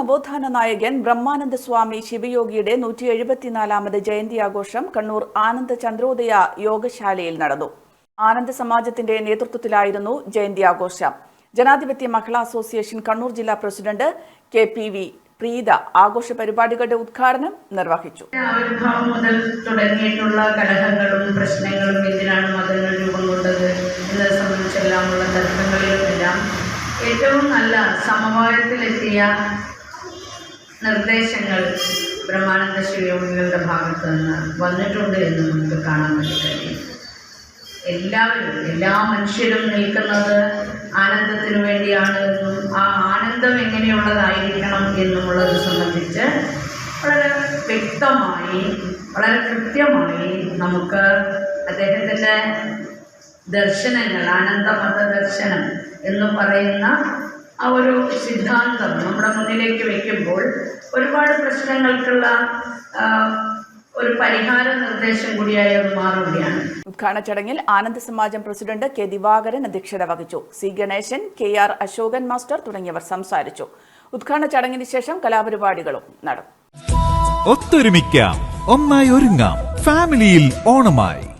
നവോത്ഥാന നായകൻ ബ്രഹ്മാനന്ദ സ്വാമി ശിവയോഗിയുടെ നൂറ്റി എഴുപത്തിനാലാമത് ജയന്തി ആഘോഷം കണ്ണൂർ ആനന്ദ ചന്ദ്രോദയ യോഗശാലയിൽ നടന്നു. ആനന്ദ സമാജത്തിന്റെ നേതൃത്വത്തിലായിരുന്നു ജയന്തി ആഘോഷം. ജനാധിപത്യ മഹിളാ അസോസിയേഷൻ കണ്ണൂർ ജില്ലാ president K P V Preetha ആഘോഷ പരിപാടികളുടെ ഉദ്ഘാടനം നിർവഹിച്ചു. മുതൽ തുടങ്ങിയിട്ടുള്ള കലഹങ്ങളും പ്രശ്നങ്ങളും എന്തിനാണ് മതങ്ങൾ രൂപം കൊണ്ടത് എന്നത് സംബന്ധിച്ചെല്ലാമുള്ള തർക്കങ്ങളിലുമെല്ലാം ഏറ്റവും നല്ല സമവായത്തിലെത്തിയ നിർദ്ദേശങ്ങൾ ബ്രഹ്മാനന്ദ ശിവയോഗികളുടെ ഭാഗത്ത് നിന്ന് വന്നിട്ടുണ്ട് എന്ന് നമുക്ക് കാണാൻ വേണ്ടി കഴിയും എല്ലാവരും എല്ലാ മനുഷ്യരും നിൽക്കുന്നത് ആനന്ദത്തിന് വേണ്ടിയാണ് എന്നും ആ ആനന്ദം എങ്ങനെയുള്ളതായിരിക്കണം എന്നുമുള്ളത് സംബന്ധിച്ച് വളരെ വ്യക്തമായി വളരെ കൃത്യമായി നമുക്ക് അദ്ദേഹത്തിന്റെ ദർശനങ്ങൾ ആനന്ദമത ദർശനം എന്ന് പറയുന്ന ആ ഒരു സിദ്ധാന്തം നമ്മുടെ മുന്നിലേക്ക് വയ്ക്കുമ്പോൾ ഒരുപാട് പ്രശ്നങ്ങൾക്കുള്ള ഒരു പരിഹാര നിർദ്ദേശം കൂടിയായി അത് മാറുകയാണ്. ഉദ്ഘാടന ചടങ്ങിൽ ആനന്ദ സമാജം പ്രസിഡന്റ് കെ ദിവാകരൻ അധ്യക്ഷത വഹിച്ചു. C Ganeshan K R Ashokan master തുടങ്ങിയവർ സംസാരിച്ചു. ഉദ്ഘാടന ചടങ്ങിന് ശേഷം കലാപരിപാടികളും നടന്നു. ഒത്തൊരുമിക്കാം. ഒന്നായി ഒരുങ്ങാം. ഫാമിലിയിൽ ഓണമായി.